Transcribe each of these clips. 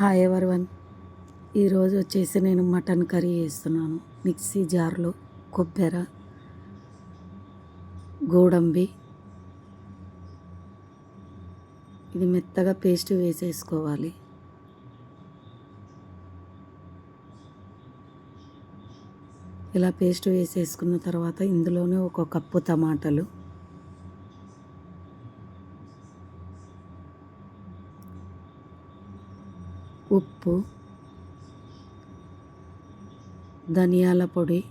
Hi everyone ఈరోజు వచ్చేసి నేను మటన్ కర్రీ చేస్తున్నాను. మిక్సీ జార్లో కొబ్బెర గోడంబి. ఇది మెత్తగా పేస్ట్ వేసేసుకోవాలి. ఇలా పేస్ట్ వేసేసుకున్న తర్వాత ఇందులోనే ఒక కప్పు టమాటాలు. ఉప్పు ధనియాల పొడి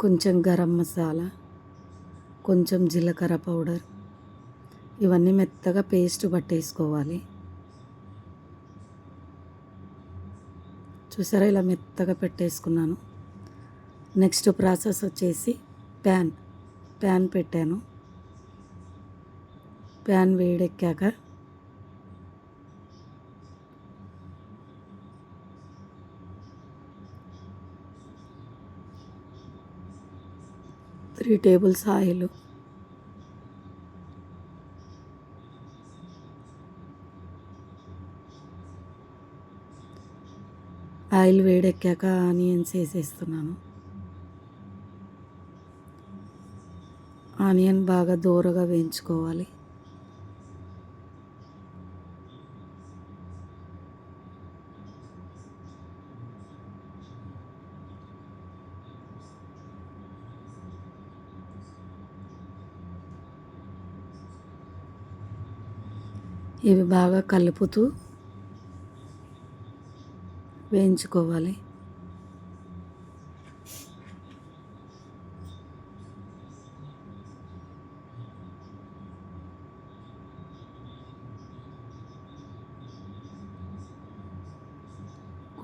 కొంచెం గరం మసాలా కొంచెం జీలకర్ర పౌడర్. ఇవన్నీ మెత్తగా పేస్ట్ పట్టేసుకోవాలి. చూసారా ఇలా మెత్తగా పెట్టేసుకున్నాను. నెక్స్ట్ ప్రాసెస్ వచ్చేసి ప్యాన్. ప్యాన్ పెట్టాను. ప్యాన్ వేడెక్కాక త్రీ టేబుల్స్ ఆయిల్. ఆయిల్ వేడెక్కాక ఆనియన్స్ వేసేస్తున్నాను. ఆనియన్ బాగా దూరగా వేయించుకోవాలి. ఇవి బాగా కలుపుతూ వేయించుకోవాలి.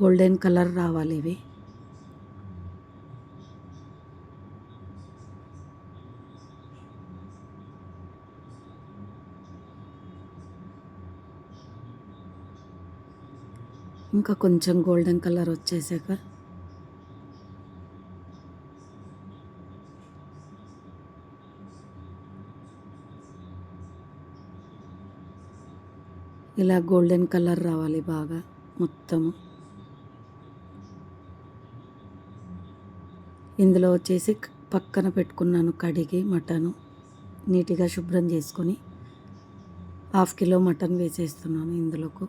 గోల్డెన్ కలర్ రావాలి ఇవి. ఇంకా కొంచెం గోల్డెన్ కలర్ వచ్చేసాక ఇలా గోల్డెన్ కలర్ రావాలి బాగా మొత్తము. ఇందులో వచ్చేసి పక్కన పెట్టుకున్నాను కడిగి మటను. నీట్గా శుభ్రం చేసుకొని హాఫ్ కిలో మటన్ వేసేస్తున్నాను ఇందులోకి.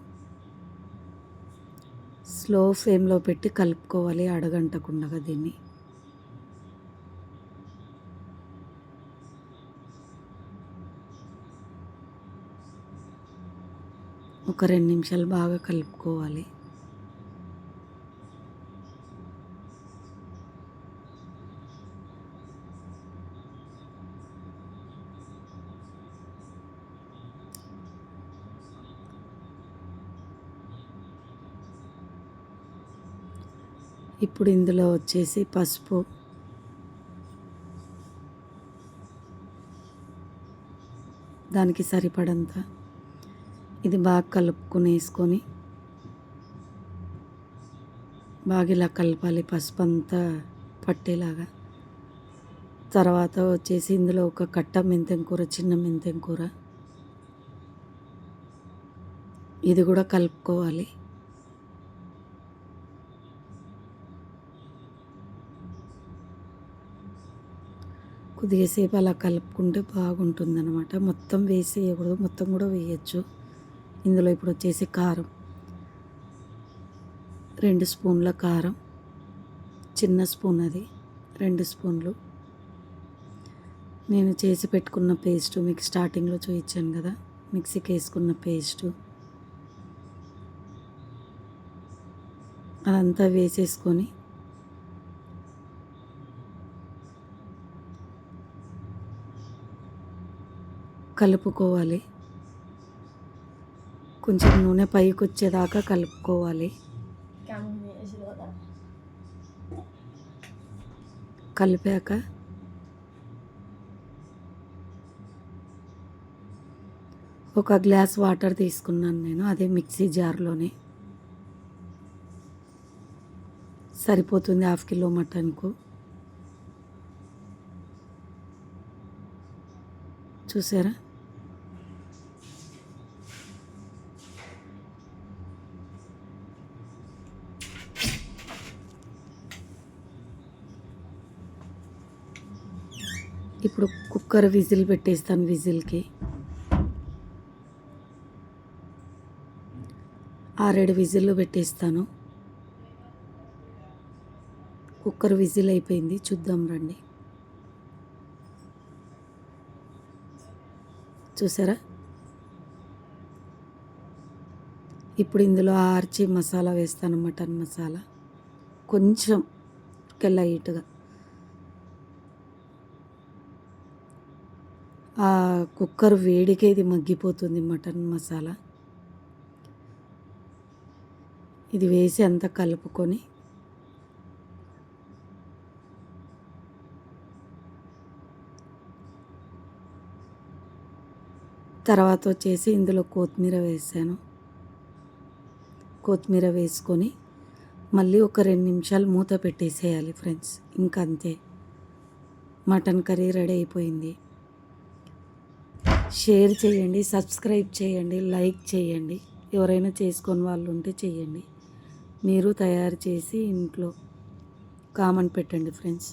స్లో ఫ్లేమ్లో పెట్టి కలుపుకోవాలి అడగంటకుండగా దీన్ని. ఒక రెండు నిమిషాలు బాగా కలుపుకోవాలి. ఇప్పుడు ఇందులో వచ్చేసి పసుపు. దానికి సరిపడంత ఇది బాగా కలుపుకునేసుకొని బాగా ఇలా కలపాలి పసుపు అంతా పట్టేలాగా. తర్వాత వచ్చేసి ఇందులో ఒక కట్ట మెంతెం కూర చిన్న మెంతెం కూర. ఇది కూడా కలుపుకోవాలి. కొద్దిగాసేపు అలా కలుపుకుంటే బాగుంటుంది అనమాట మొత్తం వేసేయకూడదు. మొత్తం కూడా వేయచ్చు. ఇందులో ఇప్పుడు వచ్చేసి కారం. రెండు స్పూన్ల కారం. చిన్న స్పూన్ అది. రెండు స్పూన్లు. నేను చేసి పెట్టుకున్న పేస్ట్ మీకు స్టార్టింగ్లో చూపించాను కదా. మిక్సీకి వేసుకున్న పేస్టు. అదంతా వేసేసుకొని కలుపుకోవాలి. కొంచెం నూనె పైకి వచ్చేదాకా కలుపుకోవాలి. కలిపాక ఒక గ్లాస్ వాటర్ తీసుకున్నాను నేను అదే మిక్సీ జార్లోనే. సరిపోతుంది హాఫ్ కిలో మటన్కు. చూసారా? ఇప్పుడు కుక్కర్ విజిల్ పెట్టేస్తాను విజిల్కి. ఆరేడు విజిల్లు పెట్టేస్తాను. కుక్కర్ విజిల్ అయిపోయింది చూద్దాం రండి. చూసారా? ఇప్పుడు ఇందులో ఆర్చి మసాలా వేస్తాను మటన్ మసాలా. కొంచెం లైట్గా. ఆ కుక్కర్ వేడికే ఇది మగ్గిపోతుంది మటన్ మసాలా. ఇది వేసి అంతా కలుపుకొని తర్వాత వచ్చేసి ఇందులో కొత్తిమీర వేసాను. కొత్తిమీర వేసుకొని మళ్ళీ ఒక రెండు నిమిషాలు మూత పెట్టేసేయాలి ఫ్రెండ్స్. ఇంకంతే. అంతే మటన్ కర్రీ రెడీ అయిపోయింది. షేర్ చేయండి సబ్స్క్రైబ్ చేయండి లైక్ చేయండి. ఎవరైనా చేసుకొని వాళ్ళు ఉంటే చేయండి. మీరు తయారు చేసి ఇంట్లో కామెంట్ పెట్టండి ఫ్రెండ్స్.